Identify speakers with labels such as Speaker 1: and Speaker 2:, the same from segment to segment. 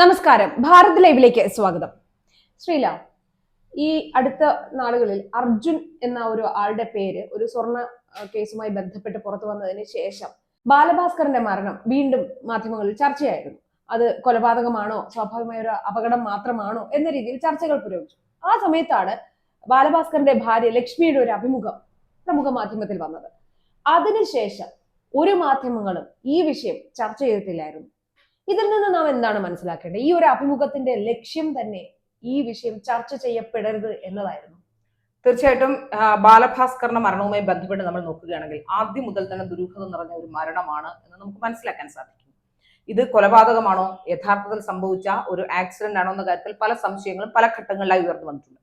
Speaker 1: നമസ്കാരം. ഭാരത് ലൈവിലേക്ക് സ്വാഗതം. ശ്രീല ഈ അടുത്ത നാളുകളിൽ അർജുൻ എന്ന ഒരു ആളുടെ പേര് ഒരു സ്വർണ കേസുമായി ബന്ധപ്പെട്ട് പുറത്തു വന്നതിന് ശേഷം ബാലഭാസ്കറിന്റെ മരണം വീണ്ടും മാധ്യമങ്ങളിൽ ചർച്ചയായിരുന്നു. അത് കൊലപാതകമാണോ സ്വാഭാവികമായ ഒരു അപകടം മാത്രമാണോ എന്ന രീതിയിൽ ചർച്ചകൾ പുരോഗമിച്ചു. ആ സമയത്താണ് ബാലഭാസ്കറിന്റെ ഭാര്യ ലക്ഷ്മിയുടെ ഒരു അഭിമുഖം പ്രമുഖ മാധ്യമത്തിൽ വന്നത്. അതിനുശേഷം ഒരു മാധ്യമങ്ങളും ഈ വിഷയം ചർച്ച ചെയ്തിട്ടില്ലായിരുന്നു. ഇതിൽ നിന്ന് നാം എന്താണ് മനസ്സിലാക്കേണ്ടത്? ഈ ഒരു അഭിമുഖത്തിന്റെ ലക്ഷ്യം തന്നെ ഈ വിഷയം ചർച്ച ചെയ്യപ്പെടരുത് എന്നതായിരുന്നു.
Speaker 2: തീർച്ചയായിട്ടും ബാലഭാസ്കറിന്റെ മരണവുമായി ബന്ധപ്പെട്ട് നമ്മൾ നോക്കുകയാണെങ്കിൽ ആദ്യം മുതൽ തന്നെ ദുരൂഹത നിറഞ്ഞ ഒരു മരണമാണ് എന്ന് നമുക്ക് മനസ്സിലാക്കാൻ സാധിക്കും. ഇത് കൊലപാതകമാണോ? യഥാർത്ഥത്തിൽ സംഭവിച്ച ഒരു ആക്സിഡന്റ് ആണോ എന്ന കാര്യത്തിൽ പല സംശയങ്ങളും പല ഘട്ടങ്ങളിലായി ഉയർന്നു വന്നിട്ടുണ്ട്.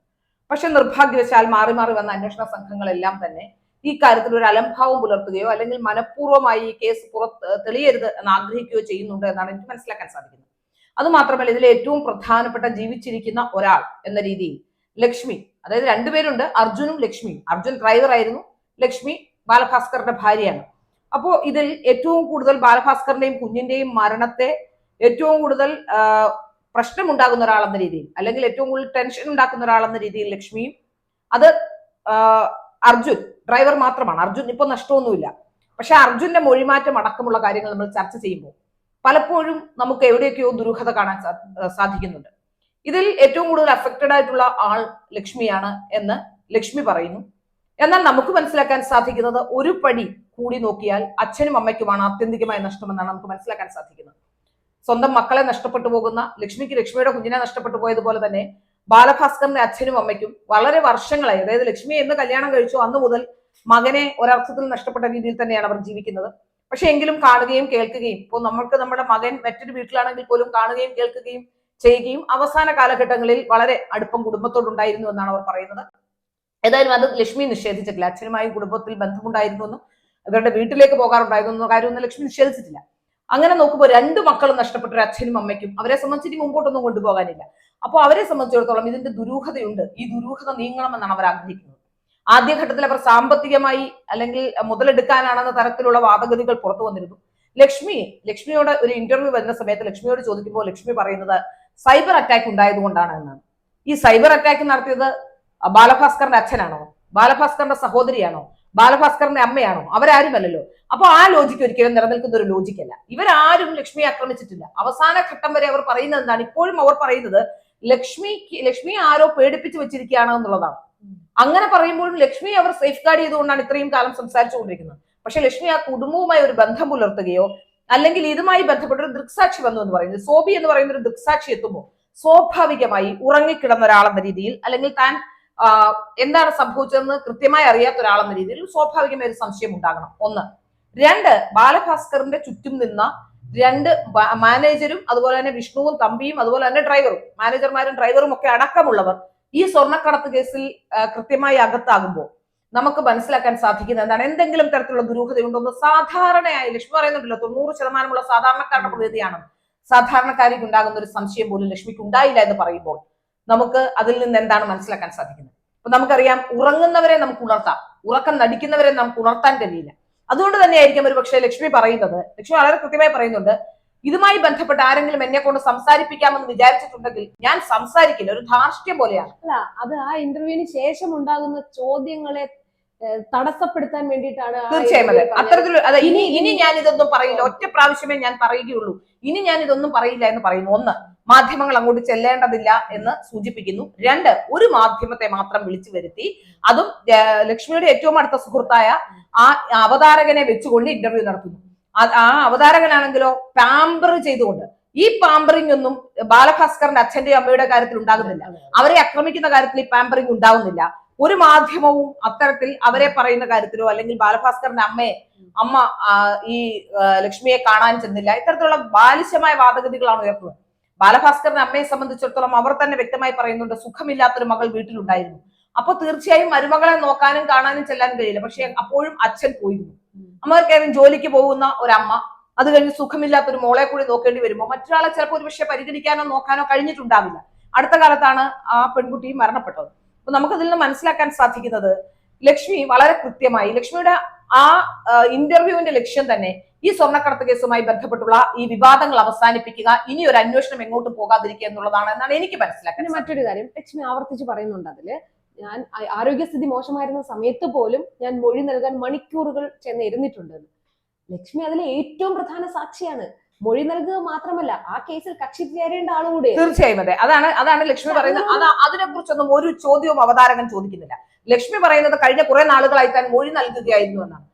Speaker 2: പക്ഷെ നിർഭാഗ്യവശാൽ മാറി മാറി വന്ന അന്വേഷണ സംഘങ്ങളെല്ലാം തന്നെ ഈ കാര്യത്തിൽ ഒരു അലംഭാവം പുലർത്തുകയോ അല്ലെങ്കിൽ മനഃപൂർവമായി ഈ കേസ് പുറത്ത് തെളിയരുത് എന്ന് ആഗ്രഹിക്കുകയോ ചെയ്യുന്നുണ്ട് എന്നാണ് എനിക്ക് മനസ്സിലാക്കാൻ സാധിക്കുന്നത്. അതുമാത്രമല്ല ഇതിൽ ഏറ്റവും പ്രധാനപ്പെട്ട ജീവിച്ചിരിക്കുന്ന ഒരാൾ എന്ന രീതിയിൽ ലക്ഷ്മി അതായത് രണ്ടുപേരുണ്ട് അർജുനും ലക്ഷ്മിയും. അർജുൻ ഡ്രൈവർ ആയിരുന്നു ലക്ഷ്മി ബാലഭാസ്കറിന്റെ ഭാര്യയാണ്. അപ്പോൾ ഇതിൽ ഏറ്റവും കൂടുതൽ ബാലഭാസ്കറിന്റെയും കുഞ്ഞിന്റെയും മരണത്തെ ഏറ്റവും കൂടുതൽ പ്രശ്നമുണ്ടാകുന്ന ഒരാളെന്ന രീതിയിൽ അല്ലെങ്കിൽ ഏറ്റവും കൂടുതൽ ടെൻഷൻ ഉണ്ടാക്കുന്ന ഒരാളെന്ന രീതിയിൽ ലക്ഷ്മിയും അത് അർജുൻ ഡ്രൈവർ മാത്രമാണ്. അർജുൻ ഇപ്പൊ നഷ്ടമൊന്നുമില്ല. പക്ഷെ അർജുന്റെ മൊഴിമാറ്റം അടക്കമുള്ള കാര്യങ്ങൾ നമ്മൾ ചർച്ച ചെയ്യുമ്പോൾ പലപ്പോഴും നമുക്ക് എവിടെയൊക്കെയോ ദുരൂഹത കാണാൻ സാധിക്കുന്നുണ്ട്. ഇതിൽ ഏറ്റവും കൂടുതൽ അഫക്റ്റഡ് ആയിട്ടുള്ള ആൾ ലക്ഷ്മിയാണ് എന്ന് ലക്ഷ്മി പറയുന്നു. എന്നാൽ നമുക്ക് മനസ്സിലാക്കാൻ സാധിക്കുന്നത് ഒരു പടി കൂടി നോക്കിയാൽ അച്ഛനും അമ്മയ്ക്കുമാണ് ആത്യന്തികമായ നഷ്ടമെന്നാണ് നമുക്ക് മനസ്സിലാക്കാൻ സാധിക്കുന്നത്. സ്വന്തം മക്കളെ നഷ്ടപ്പെട്ടു പോകുന്ന ലക്ഷ്മിക്ക് ലക്ഷ്മിയുടെ കുഞ്ഞിനെ നഷ്ടപ്പെട്ടു പോയതുപോലെ തന്നെ ബാലഭാസ്കറിന്റെ അച്ഛനും അമ്മയ്ക്കും വളരെ വർഷങ്ങളായി. അതായത് ലക്ഷ്മി എന്ന് കല്യാണം കഴിച്ചു അന്ന് മുതൽ മകനെ ഒരർത്ഥത്തിൽ നഷ്ടപ്പെട്ട രീതിയിൽ തന്നെയാണ് അവർ ജീവിക്കുന്നത്. പക്ഷെ എങ്കിലും കാണുകയും കേൾക്കുകയും ഇപ്പോൾ നമ്മൾക്ക് നമ്മുടെ മകൻ മറ്റൊരു വീട്ടിലാണെങ്കിൽ പോലും കാണുകയും കേൾക്കുകയും ചെയ്യുകയും അവസാന കാലഘട്ടങ്ങളിൽ വളരെ അടുപ്പം കുടുംബത്തോടുണ്ടായിരുന്നു എന്നാണ് അവർ പറയുന്നത്. ഏതായാലും അത് ലക്ഷ്മി നിഷേധിച്ചിട്ടില്ല. അച്ഛനുമായി കുടുംബത്തിൽ ബന്ധമുണ്ടായിരുന്നു എന്നും വീട്ടിലേക്ക് പോകാറുണ്ടായിരുന്നു കാര്യമൊന്നും ലക്ഷ്മി നിഷേധിച്ചിട്ടില്ല. അങ്ങനെ നോക്കുമ്പോൾ രണ്ട് മക്കളും നഷ്ടപ്പെട്ട ഒരു അച്ഛനും അമ്മയ്ക്കും അവരെ സംബന്ധിച്ച് മുമ്പോട്ടൊന്നും കൊണ്ടുപോകാനില്ല. അപ്പോൾ അവരെ സംബന്ധിച്ചിടത്തോളം ഇതിന്റെ ദുരൂഹതയുണ്ട്. ഈ ദുരൂഹത നീങ്ങണമെന്നാണ് അവർ ആഗ്രഹിക്കുന്നത്. ആദ്യഘട്ടത്തിൽ അവർ സാമ്പത്തികമായി അല്ലെങ്കിൽ മുതലെടുക്കാനാണെന്ന തരത്തിലുള്ള വാദഗതികൾ പുറത്തു വന്നിരുന്നു. ലക്ഷ്മി ലക്ഷ്മിയോട് ഒരു ഇന്റർവ്യൂ വരുന്ന സമയത്ത് ലക്ഷ്മിയോട് ചോദിക്കുമ്പോൾ ലക്ഷ്മി പറയുന്നത് സൈബർ അറ്റാക്ക് ഉണ്ടായതുകൊണ്ടാണ് എന്നാണ്. ഈ സൈബർ അറ്റാക്ക് നടത്തിയത് ബാലഭാസ്കറിന്റെ അച്ഛനാണോ? ബാലഭാസ്കറിന്റെ സഹോദരിയാണോ? ബാലഭാസ്കറിന്റെ അമ്മയാണോ? അവരാരുമല്ലല്ലോ. അപ്പൊ ആ ലോജിക്ക് ഒരിക്കലും നിലനിൽക്കുന്ന ഒരു ലോജിക്കല്ല ഇവരാരും ലക്ഷ്മിയെ ആക്രമിച്ചിട്ടില്ല. അവസാന ഘട്ടം വരെ അവർ പറയുന്നത് എന്താണ്? ഇപ്പോഴും അവർ പറയുന്നത് ലക്ഷ്മിക്ക് ലക്ഷ്മി ആരോ പേടിപ്പിച്ചു വെച്ചിരിക്കുകയാണ് എന്നുള്ളതാണ്. അങ്ങനെ പറയുമ്പോഴും ലക്ഷ്മി അവർ സേഫ് ഗാർഡ് ചെയ്തുകൊണ്ടാണ് ഇത്രയും കാലം സംസാരിച്ചുകൊണ്ടിരിക്കുന്നത്. പക്ഷെ ലക്ഷ്മി ആ കുടുംബവുമായി ഒരു ബന്ധം പുലർത്തുകയോ അല്ലെങ്കിൽ ഇതുമായി ബന്ധപ്പെട്ട ഒരു ദൃക്സാക്ഷി വന്നു എന്ന് പറയുന്നത്. സോബി എന്ന് പറയുന്ന ഒരു ദൃക്സാക്ഷി എത്തുമ്പോൾ സ്വാഭാവികമായി ഉറങ്ങിക്കിടന്ന ഒരാളെന്ന രീതിയിൽ അല്ലെങ്കിൽ താൻ എന്താണ് സംഭവിച്ചതെന്ന് കൃത്യമായി അറിയാത്ത ഒരാളെന്ന രീതിയിൽ സ്വാഭാവികമായ ഒരു സംശയം ഉണ്ടാകണം. ഒന്ന്. രണ്ട് ബാലഭാസ്കറിന്റെ ചുറ്റും നിന്ന രണ്ട് മാനേജരും അതുപോലെ തന്നെ വിഷ്ണുവും തമ്പിയും അതുപോലെ തന്നെ ഡ്രൈവറും മാനേജർമാരും ഡ്രൈവറും ഒക്കെ അടക്കമുള്ളവർ ഈ സ്വർണക്കടത്ത് കേസിൽ കൃത്യമായി അകത്താകുമ്പോൾ നമുക്ക് മനസ്സിലാക്കാൻ സാധിക്കുന്ന എന്താണ്? എന്തെങ്കിലും തരത്തിലുള്ള ദുരൂഹതയുണ്ടോ എന്ന് സാധാരണയായി ലക്ഷ്മി പറയുന്നുണ്ടല്ലോ തൊണ്ണൂറ് ശതമാനമുള്ള സാധാരണക്കാരുടെ പ്രതിനിധിയാണ്. സാധാരണക്കാരിക്ക് ഉണ്ടാകുന്ന ഒരു സംശയം പോലും ലക്ഷ്മിക്ക് ഉണ്ടായില്ല എന്ന് പറയുമ്പോൾ നമുക്ക് അതിൽ നിന്ന് എന്താണ് മനസ്സിലാക്കാൻ സാധിക്കുന്നത്? അപ്പൊ നമുക്കറിയാം ഉറങ്ങുന്നവരെ നമുക്ക് ഉണർത്താം. ഉറക്കം നടിക്കുന്നവരെ നമുക്ക് ഉണർത്താൻ കഴിയില്ല. അതുകൊണ്ട് തന്നെയായിരിക്കും ഒരു പക്ഷേ ലക്ഷ്മി പറയുന്നത്. ലക്ഷ്മി വളരെ കൃത്യമായി പറയുന്നുണ്ട് ഇതുമായി ബന്ധപ്പെട്ട് ആരെങ്കിലും എന്നെ കൊണ്ട് സംസാരിപ്പിക്കാമെന്ന് വിചാരിച്ചിട്ടുണ്ടെങ്കിൽ ഞാൻ സംസാരിക്കില്ല. ഒരു ധാർഷ്ട്യം പോലെയാണ്.
Speaker 1: അല്ല അത് ആ ഇന്റർവ്യൂവിന് ശേഷം ഉണ്ടാകുന്ന ചോദ്യങ്ങളെ തടസ്സപ്പെടുത്താൻ വേണ്ടിയിട്ടാണ്
Speaker 2: തീർച്ചയായും അതെ. അത്തരത്തിൽ അതെ ഇനി ഇനി ഞാൻ ഇതൊന്നും പറയില്ല. ഒറ്റ പ്രാവശ്യമേ ഞാൻ പറയുകയുള്ളൂ. ഇനി ഞാൻ ഇതൊന്നും പറയില്ല എന്ന് പറയുന്നു. ഒന്ന് മാധ്യമങ്ങൾ അങ്ങോട്ട് ചെല്ലേണ്ടതില്ല എന്ന് സൂചിപ്പിക്കുന്നു. രണ്ട് ഒരു മാധ്യമത്തെ മാത്രം വിളിച്ചു വരുത്തി. അതും ലക്ഷ്മിയുടെ ഏറ്റവും അടുത്ത സുഹൃത്തായ ആ അവതാരകനെ വെച്ചുകൊണ്ട് ഇന്റർവ്യൂ നടത്തുന്നു. ആ- അവതാരകനാണെങ്കിലോ പാമ്പർ ചെയ്തുകൊണ്ട്. ഈ പാമ്പറിംഗ് ഒന്നും ബാലഭാസ്കറിന്റെ അച്ഛന്റെയും അമ്മയുടെ കാര്യത്തിൽ ഉണ്ടാകുന്നില്ല. അവരെ ആക്രമിക്കുന്ന കാര്യത്തിൽ ഈ പാമ്പറിംഗ് ഉണ്ടാവുന്നില്ല. ഒരു മാധ്യമവും അത്തരത്തിൽ അവരെ പറയുന്ന കാര്യത്തിലോ അല്ലെങ്കിൽ ബാലഭാസ്കറിന്റെ അമ്മയെ അമ്മ ഈ ലക്ഷ്മിയെ കാണാൻ ചെന്നില്ല. ഇത്തരത്തിലുള്ള ബാലിശമായ വാദഗതികളാണ് ഉയർത്തുന്നത്. ബാലഭാസ്കറിന്റെ അമ്മയെ സംബന്ധിച്ചിടത്തോളം അവർ തന്നെ വ്യക്തമായി പറയുന്നുണ്ട് സുഖമില്ലാത്തൊരു മകൾ വീട്ടിലുണ്ടായിരുന്നു. അപ്പൊ തീർച്ചയായും മരുമകളെ നോക്കാനും കാണാനും ചെല്ലാനും കഴിയില്ല. പക്ഷെ അപ്പോഴും അച്ഛൻ പോയിരുന്നു. അമ്മർക്കാരും ജോലിക്ക് പോകുന്ന ഒരമ്മ. അത് കഴിഞ്ഞ് സുഖമില്ലാത്തൊരു മോളെ കൂടി നോക്കേണ്ടി വരുമ്പോൾ മറ്റൊരാളെ ചിലപ്പോൾ ഒരു പക്ഷെ പരിഗണിക്കാനോ നോക്കാനോ കഴിഞ്ഞിട്ടുണ്ടാവില്ല. അടുത്ത കാലത്താണ് ആ പെൺകുട്ടി മരണപ്പെട്ടത്. അപ്പൊ നമുക്കതിൽ നിന്ന് മനസ്സിലാക്കാൻ സാധിക്കുന്നത് ലക്ഷ്മി വളരെ കൃത്യമായി ലക്ഷ്മിയുടെ ആ ഇന്റർവ്യൂവിന്റെ ലക്ഷ്യം തന്നെ ഈ സ്വർണക്കടത്ത് കേസുമായി ബന്ധപ്പെട്ടുള്ള ഈ വിവാദങ്ങൾ അവസാനിപ്പിക്കുക ഇനി ഒരു അന്വേഷണം എങ്ങോട്ട് പോകാതിരിക്കുക എന്നുള്ളതാണ് എന്നാണ് എനിക്ക്
Speaker 1: മനസ്സിലാക്കുന്നത് മറ്റൊരു കാര്യം ലക്ഷ്മി ആവർത്തിച്ച് പറയുന്നുണ്ട് അതിൽ ഞാൻ ആരോഗ്യസ്ഥിതി മോശമായിരുന്ന സമയത്ത് പോലും ഞാൻ മൊഴി നൽകാൻ മണിക്കൂറുകൾ ചെന്ന് ഇരുന്നിട്ടുണ്ടെന്ന് ലക്ഷ്മി അതിലെ ഏറ്റവും പ്രധാന സാക്ഷിയാണ്. മൊഴി നൽകുക മാത്രമല്ല ആ കേസിൽ കക്ഷി ചേരേണ്ട ആളുകൂടെ
Speaker 2: തീർച്ചയായും അതെ. അതാണ് അതാണ് ലക്ഷ്മി പറയുന്നത്. അത് അതിനെ കുറിച്ചൊന്നും ഒരു ചോദ്യവും അവതാരകൻ ചോദിക്കുന്നില്ല. ലക്ഷ്മി പറയുന്നത് കഴിഞ്ഞ കുറെ നാളുകളായി താൻ മൊഴി നൽകുകയായിരുന്നു എന്നാണ്.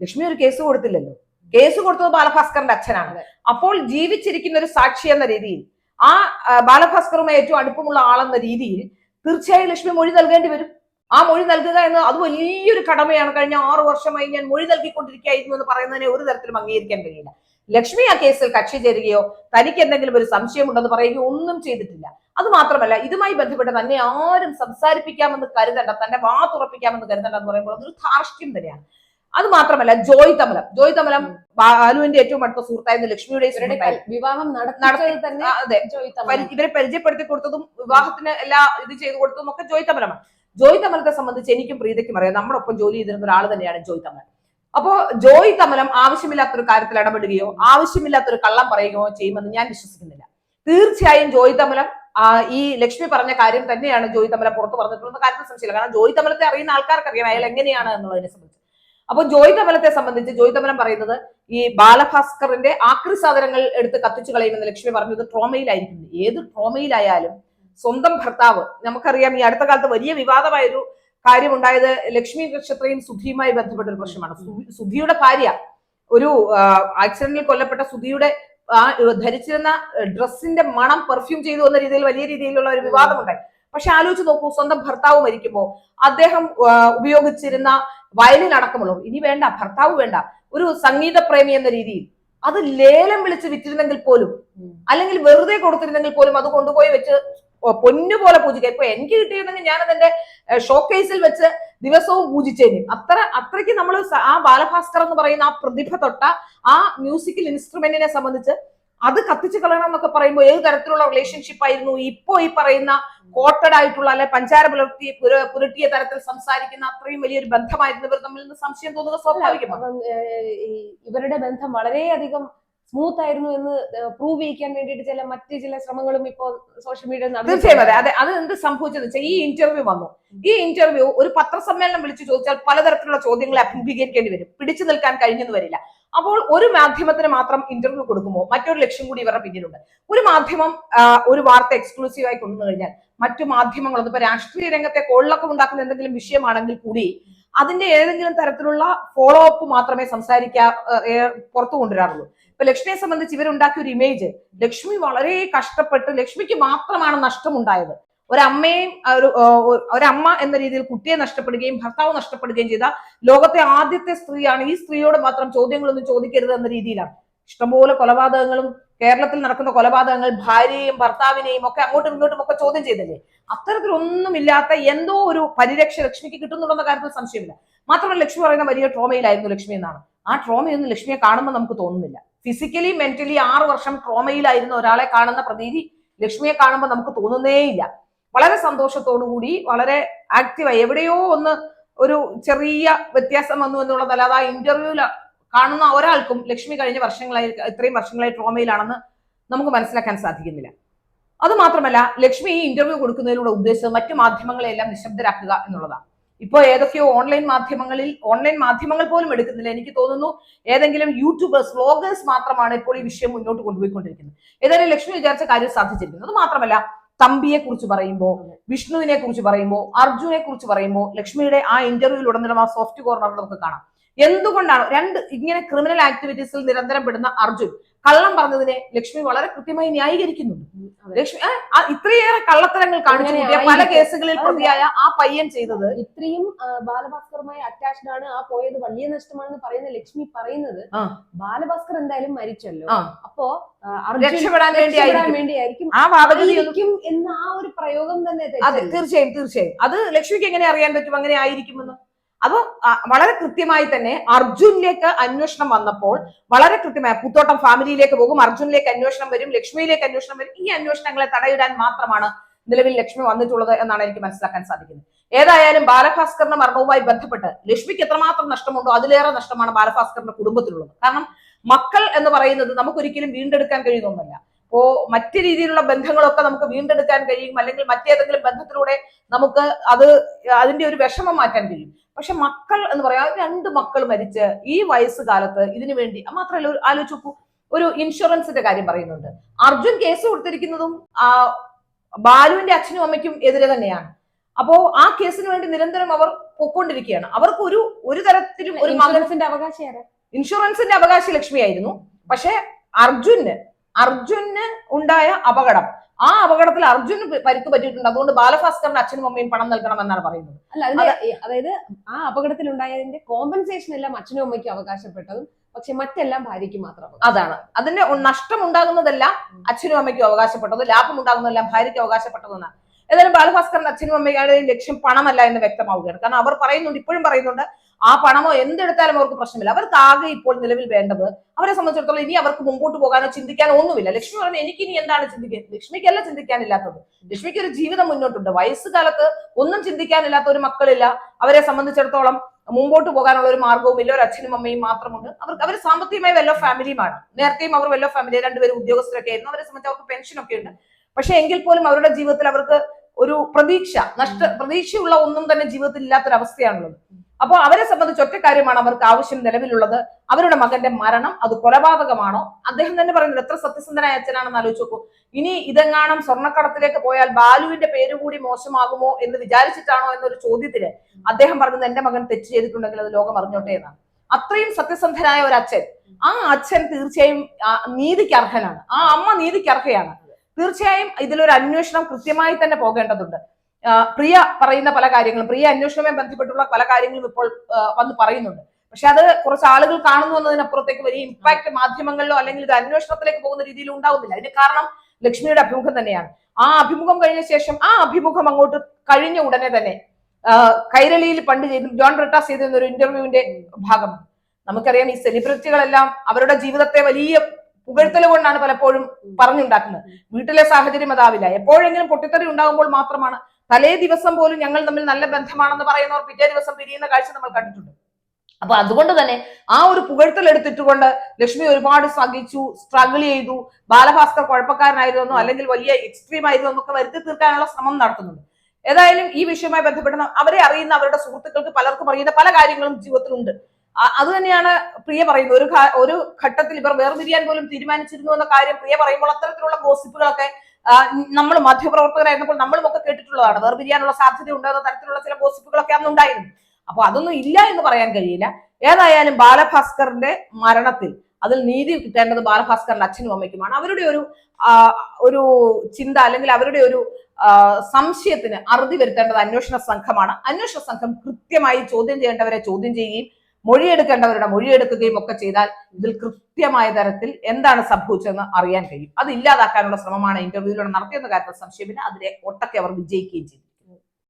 Speaker 2: ലക്ഷ്മി ഒരു കേസ് കൊടുത്തില്ലല്ലോ. കേസ് കൊടുത്തത് ബാലഭാസ്കറിന്റെ അച്ഛനാണ്. അപ്പോൾ ജീവിച്ചിരിക്കുന്ന ഒരു സാക്ഷി എന്ന രീതിയിൽ ആ ആ, ബാലഭാസ്കറുമായി ഏറ്റവും അടുപ്പമുള്ള ആളെന്ന രീതിയിൽ തീർച്ചയായും ലക്ഷ്മി മൊഴി നൽകേണ്ടി വരും. ആ മൊഴി നൽകുക എന്ന് അത് വലിയൊരു കടമയാണ്. കഴിഞ്ഞ ആറു വർഷമായി ഞാൻ മൊഴി നൽകിക്കൊണ്ടിരിക്കുകയായിരുന്നു എന്ന് പറയുന്നതിനെ ഒരു തരത്തിലും അംഗീകരിക്കാൻ കഴിയില്ല. ലക്ഷ്മി ആ കേസിൽ കക്ഷി ചേരുകയോ തനിക്ക് എന്തെങ്കിലും ഒരു സംശയമുണ്ടെന്ന് പറയുകയോ ഒന്നും ചെയ്തിട്ടില്ല. അത് മാത്രമല്ല ഇതുമായി ബന്ധപ്പെട്ട് തന്നെ ആരും സംസാരിപ്പിക്കാമെന്ന് കരുതണ്ട തന്റെ വാ തുറപ്പിക്കാമെന്ന് കരുതണ്ട എന്ന് പറയുമ്പോൾ അതൊരു ധാർഷ്ട്യം തന്നെയാണ്. അത് മാത്രമല്ല ജോയ് തമലം. ജോയ് തമലം ബാലുവിന്റെ ഏറ്റവും അടുത്ത സുഹൃത്തായിരുന്നു ലക്ഷ്മിയുടെ
Speaker 1: വിവാഹം
Speaker 2: അതെ. ഇവരെ പരിചയപ്പെടുത്തി കൊടുത്തതും വിവാഹത്തിന് എല്ലാ ഇത് ചെയ്തു കൊടുത്തതും ഒക്കെ ജോയ് തമലമാണ്. ജോയ് തമലത്തെ സംബന്ധിച്ച് എനിക്കും പ്രീതയ്ക്കും അറിയാം. നമ്മുടെ ഒപ്പം ജോലി ചെയ്തിരുന്ന ഒരാൾ തന്നെയാണ് ജോയ് തമലം. അപ്പോ ജോയ് തമലം ആവശ്യമില്ലാത്തൊരു കാര്യത്തിൽ ഇടപെടുകയോ ആവശ്യമില്ലാത്തൊരു കള്ളം പറയുകയോ ചെയ്യുമെന്ന് ഞാൻ വിശ്വസിക്കുന്നില്ല. തീർച്ചയായും ജോയ് തമലം ഈ ലക്ഷ്മി പറഞ്ഞ കാര്യം തന്നെയാണ് ജോയ് തമലം പുറത്ത് പറഞ്ഞിട്ടുള്ള കാര്യത്തിൽ സംശയമില്ല. കാരണം ജോയ് തമലത്തെ അറിയുന്ന ആൾക്കാർക്ക് അറിയാം അയാൾ എങ്ങനെയാണ് എന്നുള്ളതിനെ സംബന്ധിച്ച്. അപ്പോൾ ജോയ് തമലത്തെ സംബന്ധിച്ച് ജോയ് തമലം പറയുന്നത് ഈ ബാലഭാസ്കറിന്റെ ആക്രി സാധനങ്ങൾ എടുത്ത് കത്തിച്ചു കളയുമെന്ന് ലക്ഷ്മി പറഞ്ഞത് ട്രോമയിലായിരിക്കും ഏത് ട്രോമയിലായാലും സ്വന്തം ഭർത്താവ് നമുക്കറിയാം ഈ അടുത്ത കാലത്ത് വലിയ വിവാദമായൊരു കാര്യമുണ്ടായത് ലക്ഷ്മി നക്ഷത്രയും സുധിയുമായി ബന്ധപ്പെട്ട ഒരു പ്രശ്നമാണ് സുധിയുടെ ഭാര്യ ഒരു ആക്സിഡന്റിൽ കൊല്ലപ്പെട്ട സുധിയുടെ ആ, ധരിച്ചിരുന്ന ഡ്രസ്സിന്റെ മണം പെർഫ്യൂം ചെയ്തു എന്ന രീതിയിൽ വലിയ രീതിയിലുള്ള ഒരു വിവാദമുണ്ടായി. പക്ഷെ ആലോചിച്ച് നോക്കൂ സ്വന്തം ഭർത്താവ് മരിക്കുമ്പോൾ അദ്ദേഹം ഉപയോഗിച്ചിരുന്ന വയലിൻ അടക്കമുള്ളൂ ഇനി വേണ്ട ഭർത്താവ് വേണ്ട ഒരു സംഗീത പ്രേമി എന്ന രീതിയിൽ അത് ലേലം വിളിച്ച് വിറ്റിരുന്നെങ്കിൽ പോലും അല്ലെങ്കിൽ വെറുതെ കൊടുത്തിരുന്നെങ്കിൽ പോലും അത് കൊണ്ടുപോയി വെച്ച് പൊന്നുപോലെ പൂജിക്കുക ഇപ്പൊ എനിക്ക് കിട്ടിയിരുന്നെങ്കിൽ ഞാൻ അതിന്റെ ഷോക്കേസിൽ വെച്ച് ദിവസവും പൂജിച്ചേനും. അത്ര അത്രയ്ക്ക് നമ്മൾ ആ ബാലഭാസ്കർ എന്ന് പറയുന്ന ആ പ്രതിഭ തൊട്ട ആ മ്യൂസിക്കൽ ഇൻസ്ട്രുമെന്റിനെ സംബന്ധിച്ച് അത് കത്തിച്ചു കളയണം എന്നൊക്കെ പറയുമ്പോൾ ഏത് തരത്തിലുള്ള റിലേഷൻഷിപ്പ് ആയിരുന്നു? ഇപ്പോ ഈ പറയുന്ന കോട്ടഡ് ആയിട്ടുള്ള അല്ലെ പഞ്ചാര പുലർത്തി പുരട്ടിയ തരത്തിൽ സംസാരിക്കുന്ന അത്രയും വലിയൊരു ബന്ധമായിരുന്നു ഇവർ തമ്മിൽ നിന്ന് സംശയം തോന്നുക സ്വാഭാവികമാണ്
Speaker 1: ഇവരുടെ ബന്ധം വളരെയധികം സ്മൂത്ത് ആയിരുന്നു എന്ന് പ്രൂവ് ചെയ്യിക്കാൻ വേണ്ടിയിട്ട് ചില മറ്റ് ചില ശ്രമങ്ങളും ഇപ്പോൾ സോഷ്യൽ മീഡിയ
Speaker 2: തീർച്ചയായും അതെ അതെ. അത് എന്ത് സംഭവിച്ചത് വെച്ചാൽ ഈ ഇന്റർവ്യൂ വന്നു. ഈ ഇന്റർവ്യൂ ഒരു പത്രസമ്മേളനം വിളിച്ചു ചോദിച്ചാൽ പലതരത്തിലുള്ള ചോദ്യങ്ങളെ അഭിമുഖീകരിക്കേണ്ടി വരും. പിടിച്ചു നിൽക്കാൻ കഴിഞ്ഞെന്ന് വരില്ല. അപ്പോൾ ഒരു മാധ്യമത്തിന് മാത്രം ഇന്റർവ്യൂ കൊടുക്കുമ്പോൾ മറ്റൊരു ലക്ഷ്യം കൂടി ഇവരുടെ പിന്നിലുണ്ട്. ഒരു മാധ്യമം ഒരു വാർത്ത എക്സ്ക്ലൂസീവായി കൊണ്ടു കഴിഞ്ഞാൽ മറ്റു മാധ്യമങ്ങൾ അതിപ്പോ രാഷ്ട്രീയ രംഗത്തെ കോളിളക്കം ഉണ്ടാക്കുന്ന എന്തെങ്കിലും വിഷയമാണെങ്കിൽ കൂടി അതിന്റെ ഏതെങ്കിലും തരത്തിലുള്ള ഫോളോ അപ്പ് മാത്രമേ സംസാരിക്കാ പുറത്തു കൊണ്ടുവരാറുള്ളൂ. ഇപ്പൊ ലക്ഷ്മിയെ സംബന്ധിച്ച് ഇവരുണ്ടാക്കിയ ഒരു ഇമേജ് ലക്ഷ്മി വളരെ കഷ്ടപ്പെട്ട് ലക്ഷ്മിക്ക് മാത്രമാണ് നഷ്ടമുണ്ടായത്. ഒരമ്മയും ഒരു ഒരമ്മ എന്ന രീതിയിൽ കുട്ടിയെ നഷ്ടപ്പെടുകയും ഭർത്താവ് നഷ്ടപ്പെടുകയും ചെയ്ത ലോകത്തെ ആദ്യത്തെ സ്ത്രീയാണ് ഈ സ്ത്രീയോട് മാത്രം ചോദ്യങ്ങളൊന്നും ചോദിക്കരുത് എന്ന രീതിയിലാണ്. ഇഷ്ടംപോലെ കൊലപാതകങ്ങളും കേരളത്തിൽ നടക്കുന്ന കൊലപാതകങ്ങൾ ഭാര്യയെയും ഭർത്താവിനെയും ഒക്കെ അങ്ങോട്ടും ഇങ്ങോട്ടും ഒക്കെ ചോദ്യം ചെയ്തല്ലേ? അത്തരത്തിലൊന്നുമില്ലാത്ത എന്തോ ഒരു പരിരക്ഷ ലക്ഷ്മിക്ക് കിട്ടുന്നുണ്ടെന്ന കാര്യത്തിൽ സംശയമില്ല. മാത്രമല്ല ലക്ഷ്മി പറയുന്ന വലിയ ട്രോമയിലായിരുന്നു ലക്ഷ്മി എന്നാണ്. ആ ട്രോമയൊന്നും ലക്ഷ്മിയെ കാണുമ്പോൾ നമുക്ക് തോന്നുന്നില്ല. ഫിസിക്കലി മെന്റലി ആറു വർഷം ട്രോമയിലായിരുന്ന ഒരാളെ കാണുന്ന പ്രതീതി ലക്ഷ്മിയെ കാണുമ്പോൾ നമുക്ക് തോന്നുന്നേയില്ല. വളരെ കൂടി വളരെ ആക്റ്റീവായി എവിടെയോ ഒന്ന് ഒരു ചെറിയ വ്യത്യാസം വന്നു എന്നുള്ളതല്ല. അത് ആ ഇന്റർവ്യൂവിൽ കാണുന്ന ഒരാൾക്കും ലക്ഷ്മി കഴിഞ്ഞ വർഷങ്ങളായി ഇത്രയും വർഷങ്ങളായി ട്രോമയിലാണെന്ന് നമുക്ക് മനസ്സിലാക്കാൻ സാധിക്കുന്നില്ല. അത് മാത്രമല്ല ലക്ഷ്മി ഈ ഇന്റർവ്യൂ കൊടുക്കുന്നതിലൂടെ ഉദ്ദേശിച്ചത് മറ്റു മാധ്യമങ്ങളെല്ലാം നിശബ്ദരാക്കുക എന്നുള്ളതാണ്. ഇപ്പോൾ ഏതൊക്കെയോ ഓൺലൈൻ മാധ്യമങ്ങളിൽ ഓൺലൈൻ മാധ്യമങ്ങൾ പോലും എടുക്കുന്നില്ല. എനിക്ക് തോന്നുന്നു ഏതെങ്കിലും യൂട്യൂബേഴ്സ് വ്ളോഗേഴ്സ് മാത്രമാണ് ഇപ്പോൾ ഈ വിഷയം മുന്നോട്ട് കൊണ്ടുപോയിക്കൊണ്ടിരിക്കുന്നത്. ഏതായാലും ലക്ഷ്മി വിചാരിച്ച കാര്യം സാധിച്ചിരിക്കുന്നു. അത് മാത്രമല്ല തമ്പിയെ കുറിച്ച് പറയുമ്പോൾ വിഷ്ണുവിനെ കുറിച്ച് പറയുമ്പോൾ അർജുനെ കുറിച്ച് പറയുമ്പോൾ ലക്ഷ്മിയുടെ ആ ഇന്റർവ്യൂവിൽ ഉടനീളം ആ സോഫ്റ്റ് കോർണറിൽ നമുക്ക് കാണാം. എന്തുകൊണ്ടാണ് രണ്ട് ഇങ്ങനെ ക്രിമിനൽ ആക്ടിവിറ്റീസിൽ നിരന്തരം പെടുന്ന അർജുൻ? കള്ളം പറഞ്ഞതിനെ ലക്ഷ്മി വളരെ കൃത്യമായി ന്യായീകരിക്കുന്നുണ്ട്. ലക്ഷ്മി ഇത്രയേറെ കള്ളത്തരങ്ങൾ കാണിച്ചു പല. കേസുകളിൽ പ്രതിയായ ആ പയ്യൻ ചെയ്തത്
Speaker 1: ഇത്രയും ബാലഭാസ്കറുമായി അറ്റാച്ച്ഡ് ആണ് ആ പോയത് വലിയ നഷ്ടമാണെന്ന് പറയുന്ന ലക്ഷ്മി പറയുന്നത് ബാലഭാസ്കർ എന്തായാലും മരിച്ചല്ലോ. അപ്പോ
Speaker 2: രക്ഷപ്പെടാൻ വേണ്ടിയായിരിക്കും. ആ
Speaker 1: എന്ന ആ ഒരു പ്രയോഗം തന്നെ?
Speaker 2: തീർച്ചയായും തീർച്ചയായും. അത് ലക്ഷ്മിക്ക് എങ്ങനെ അറിയാൻ പറ്റും? അങ്ങനെ ആയിരിക്കുമെന്ന്? അപ്പൊ വളരെ കൃത്യമായി തന്നെ അർജുനിലേക്ക് അന്വേഷണം വന്നപ്പോൾ വളരെ കൃത്യമായി പുത്തോട്ടം ഫാമിലിയിലേക്ക് പോകും അർജുനിലേക്ക് അന്വേഷണം വരും ലക്ഷ്മിയിലേക്ക് അന്വേഷണം വരും ഈ അന്വേഷണങ്ങളെ തടയിടാൻ മാത്രമാണ് നിലവിൽ ലക്ഷ്മി വന്നിട്ടുള്ളത് എന്നാണ് എനിക്ക് മനസ്സിലാക്കാൻ സാധിക്കുന്നത്. ഏതായാലും ബാലഭാസ്കറിന്റെ മരണവുമായി ബന്ധപ്പെട്ട് ലക്ഷ്മിക്ക് എത്രമാത്രം നഷ്ടമുണ്ടോ അതിലേറെ നഷ്ടമാണ് ബാലഭാസ്കറിന്റെ കുടുംബത്തിലുള്ളത്. കാരണം മക്കൾ എന്ന് പറയുന്നത് നമുക്കൊരിക്കലും വീണ്ടെടുക്കാൻ കഴിയുന്ന ഒന്നല്ല അപ്പോ മറ്റു രീതിയിലുള്ള ബന്ധങ്ങളൊക്കെ നമുക്ക് വീണ്ടെടുക്കാൻ കഴിയും അല്ലെങ്കിൽ മറ്റേതെങ്കിലും ബന്ധത്തിലൂടെ നമുക്ക് അത് അതിന്റെ ഒരു വിഷമം മാറ്റാൻ കഴിയും. പക്ഷെ മക്കൾ എന്ന് പറയാ രണ്ട് മക്കൾ മരിച്ച് ഈ വയസ്സ് കാലത്ത് ഇതിനു വേണ്ടി മാത്രമല്ല ഒരു ആലോചിച്ച് നോക്കൂ ഒരു ഇൻഷുറൻസിന്റെ കാര്യം പറയുന്നുണ്ട്. അർജുൻ കേസ് കൊടുത്തിരിക്കുന്നതും ആ ബാലുവിന്റെ അച്ഛനും അമ്മയ്ക്കും എതിരെ തന്നെയാണ്. അപ്പോ ആ കേസിന് വേണ്ടി നിരന്തരം അവർ പൊക്കൊണ്ടിരിക്കുകയാണ് അവർക്ക് ഒരു ഒരു തരത്തിലും ഒരു മകൻസിന്റെ
Speaker 1: ഇൻഷുറൻസിന്റെ അവകാശം
Speaker 2: ഇൻഷുറൻസിന്റെ അവകാശ ലക്ഷ്മിയായിരുന്നു പക്ഷെ അർജുന് അർജുന് ഉണ്ടായ അപകടം ആ അപകടത്തിൽ അർജുന് പരിക്ക് പറ്റിയിട്ടുണ്ട്. അതുകൊണ്ട് ബാലഭാസ്കറിന് അച്ഛനും അമ്മയും പണം നൽകണം എന്നാണ് പറയുന്നത്.
Speaker 1: അല്ല അതിന്റെ അതായത് ആ അപകടത്തിൽ ഉണ്ടായതിന്റെ കോമ്പൻസേഷൻ എല്ലാം അച്ഛനും അമ്മയ്ക്കും അവകാശപ്പെട്ടതും പക്ഷെ മറ്റെല്ലാം ഭാര്യയ്ക്ക് മാത്രം.
Speaker 2: അതാണ്. അതിന്റെ നഷ്ടം ഉണ്ടാകുന്നതെല്ലാം അച്ഛനും അമ്മയ്ക്കും അവകാശപ്പെട്ടത് ലാഭം ഉണ്ടാകുന്നതെല്ലാം ഭാര്യയ്ക്ക് അവകാശപ്പെട്ടതെന്നാണ്. ഏതായാലും ബാലഭാസ്കറിന്റെ അച്ഛനും അമ്മയുടെയും ലക്ഷ്യം പണമല്ല എന്ന് വ്യക്തമാവുകയാണ്. കാരണം അവർ പറയുന്നുണ്ട് ഇപ്പോഴും പറയുന്നുണ്ട് ആ പണമോ എന്തെടുത്താലും അവർക്ക് പ്രശ്നമില്ല. അവർക്ക് ആകെ ഇപ്പോൾ നിലവിൽ വേണ്ടത് അവരെ സംബന്ധിച്ചിടത്തോളം ഇനി അവർക്ക് മുമ്പോട്ട് പോകാനോ ചിന്തിക്കാനോ ഒന്നുമില്ല. ലക്ഷ്മി പറഞ്ഞു എനിക്ക് ഇനി എന്താണ് ചിന്തിക്കാൻ? ലക്ഷ്മിക്കല്ല ചിന്തിക്കാനില്ലാത്തത്. ലക്ഷ്മിക്ക് ഒരു ജീവിതം മുന്നോട്ടുണ്ട്. വയസ്സുകാലത്ത് ഒന്നും ചിന്തിക്കാനില്ലാത്ത ഒരു മക്കളില്ല. അവരെ സംബന്ധിച്ചിടത്തോളം മുമ്പോട്ട് പോകാനുള്ള ഒരു മാർഗവും ഇല്ല ഒരു അച്ഛനും അമ്മയും മാത്രമുണ്ട്. അവർക്ക് അവർ സാമ്പത്തികമായി വെല്ലോ ഫാമിലിയുമാണ് നേരത്തെയും അവർ വെല്ലോ ഫാമിലി രണ്ടുപേരും ഉദ്യോഗസ്ഥരൊക്കെ ആയിരുന്നു. അവരെ സംബന്ധിച്ച് അവർക്ക് പെൻഷൻ ഒക്കെ ഉണ്ട്. പക്ഷെ എങ്കിൽ പോലും അവരുടെ ജീവിതത്തിൽ അവർക്ക് ഒരു പ്രതീക്ഷ നഷ്ട പ്രതീക്ഷയുള്ള ഒന്നും തന്നെ ജീവിതത്തിൽ ഇല്ലാത്തൊരവസ്ഥയാണുള്ളത്. അപ്പോൾ അവരെ സംബന്ധിച്ച് ഒറ്റ കാര്യമാണ് അവർക്ക് ആവശ്യം നിലവിലുള്ളത്. അവരുടെ മകന്റെ മരണം അത് കൊലപാതകമാണോ? അദ്ദേഹം തന്നെ പറയുന്നത് എത്ര സത്യസന്ധനായ അച്ഛനാണെന്ന് ആലോചിച്ച് നോക്കൂ. ഇനി ഇതെങ്ങാണം സ്വർണക്കടത്തിലേക്ക് പോയാൽ ബാലുവിന്റെ പേര് കൂടി മോശമാകുമോ എന്ന് വിചാരിച്ചിട്ടാണോ എന്നൊരു ചോദ്യത്തിന് അദ്ദേഹം പറഞ്ഞത് എന്റെ മകൻ തെറ്റ് ചെയ്തിട്ടുണ്ടെങ്കിൽ അത് ലോകം അറിഞ്ഞോട്ടെ എന്നാണ്. അത്രയും സത്യസന്ധനായ ഒരു അച്ഛൻ ആ അച്ഛൻ തീർച്ചയായും നീതിക്ക് അർഹനാണ്. ആ അമ്മ നീതിക്ക് അർഹയാണ്. തീർച്ചയായും ഇതിലൊരു അന്വേഷണം കൃത്യമായി തന്നെ പോകേണ്ടതുണ്ട്. പ്രിയ പറയുന്ന പല കാര്യങ്ങളും പ്രിയ അന്വേഷണവുമായി ബന്ധപ്പെട്ടുള്ള പല കാര്യങ്ങളും ഇപ്പോൾ വന്ന് പറയുന്നുണ്ട്. പക്ഷെ അത് കുറച്ച് ആളുകൾ കാണുന്നു എന്നതിനപ്പുറത്തേക്ക് വലിയ ഇമ്പാക്ട് മാധ്യമങ്ങളിലോ അല്ലെങ്കിൽ ഇത് അന്വേഷണത്തിലേക്ക് പോകുന്ന രീതിയിൽ ഉണ്ടാവുന്നില്ല. അതിന് കാരണം ലക്ഷ്മിയുടെ അഭിമുഖം തന്നെയാണ്. ആ അഭിമുഖം കഴിഞ്ഞ ശേഷം ആ അഭിമുഖം അങ്ങോട്ട് കഴിഞ്ഞ ഉടനെ തന്നെ കൈരളിയിൽ പണ്ട് ചെയ്തു ജോൺ ബ്രിട്ടാസ് ചെയ്തിരുന്ന ഒരു ഇന്റർവ്യൂവിന്റെ ഭാഗമാണ്. നമുക്കറിയാം ഈ സെലിബ്രിറ്റികളെല്ലാം അവരുടെ ജീവിതത്തെ വലിയ പുകഴ്ത്തൽ കൊണ്ടാണ് പലപ്പോഴും പറഞ്ഞുണ്ടാക്കുന്നത്. വീട്ടിലെ സാഹചര്യം അതാവില്ല. എപ്പോഴെങ്കിലും പൊട്ടിത്തെറി ഉണ്ടാകുമ്പോൾ മാത്രമാണ് തലേ ദിവസം പോലും ഞങ്ങൾ തമ്മിൽ നല്ല ബന്ധമാണെന്ന് പറയുന്നവർ പിറ്റേ ദിവസം പിരിയുന്ന കാഴ്ച നമ്മൾ കണ്ടിട്ടുണ്ട്. അപ്പൊ അതുകൊണ്ട് തന്നെ ആ ഒരു പുകഴ്ത്തൽ എടുത്തിട്ടുകൊണ്ട് ലക്ഷ്മി ഒരുപാട് സഹിച്ചു സ്ട്രഗിൾ ചെയ്തു. ബാലഭാസ്കർ കുഴപ്പക്കാരനായിരുന്നു അല്ലെങ്കിൽ വലിയ എക്സ്ട്രീം ആയിരുന്നു എന്നൊക്കെ വരുത്തി തീർക്കാനുള്ള ശ്രമം നടത്തുന്നുണ്ട്. ഏതായാലും ഈ വിഷയവുമായി ബന്ധപ്പെട്ട് അവരെ അറിയുന്ന അവരുടെ സുഹൃത്തുക്കൾക്ക് പലർക്കും അറിയുന്ന പല കാര്യങ്ങളും ജീവിതത്തിലുണ്ട്. അത് തന്നെയാണ് പ്രിയ പറയുന്നത്. ഒരു ഒരു ഘട്ടത്തിൽ ഇവർ വേർതിരിയാൻ പോലും തീരുമാനിച്ചിരുന്നു എന്ന കാര്യം പ്രിയ പറയുമ്പോൾ അത്തരത്തിലുള്ള ഗോസിപ്പുകളൊക്കെ നമ്മൾ മാധ്യമപ്രവർത്തകരായിരുന്നപ്പോൾ നമ്മളും ഒക്കെ കേട്ടിട്ടുള്ളതാണ്. വേർപിരിയാനുള്ള സാധ്യത ഉണ്ടെന്ന തരത്തിലുള്ള ചില ഗോസിപ്പുകളൊക്കെ അന്ന് ഉണ്ടായിരുന്നു. അപ്പൊ അതൊന്നും ഇല്ല എന്ന് പറയാൻ കഴിയില്ല. ഏതായാലും ബാലഭാസ്കറിന്റെ മരണത്തിൽ അതിൽ നീതി കിട്ടേണ്ടത് ബാലഭാസ്കറിന്റെ അച്ഛനും അമ്മയ്ക്കുമാണ്. അവരുടെ ഒരു ഒരു ചിന്ത അല്ലെങ്കിൽ അവരുടെ ഒരു സംശയത്തിന് അറുതി വരുത്തേണ്ടത് അന്വേഷണ സംഘമാണ്. അന്വേഷണ സംഘം കൃത്യമായി ചോദ്യം ചെയ്യേണ്ടവരെ ചോദ്യം ചെയ്യുകയും മൊഴിയെടുക്കേണ്ടവരുടെ മൊഴിയെടുക്കുകയും ഒക്കെ ചെയ്താൽ ഇതിൽ കൃത്യമായ തരത്തിൽ എന്താണ് സംഭവിച്ചതെന്ന് അറിയാൻ കഴിയും. അത് ഇല്ലാതാക്കാനുള്ള ശ്രമമാണ് ഇന്റർവ്യൂവിലൂടെ നടത്തിയെന്ന കാര്യത്തിൽ സംശയമില്ല. അതിനെ ഒട്ടൊക്കെ അവർ വിജയിക്കുകയും ചെയ്തു.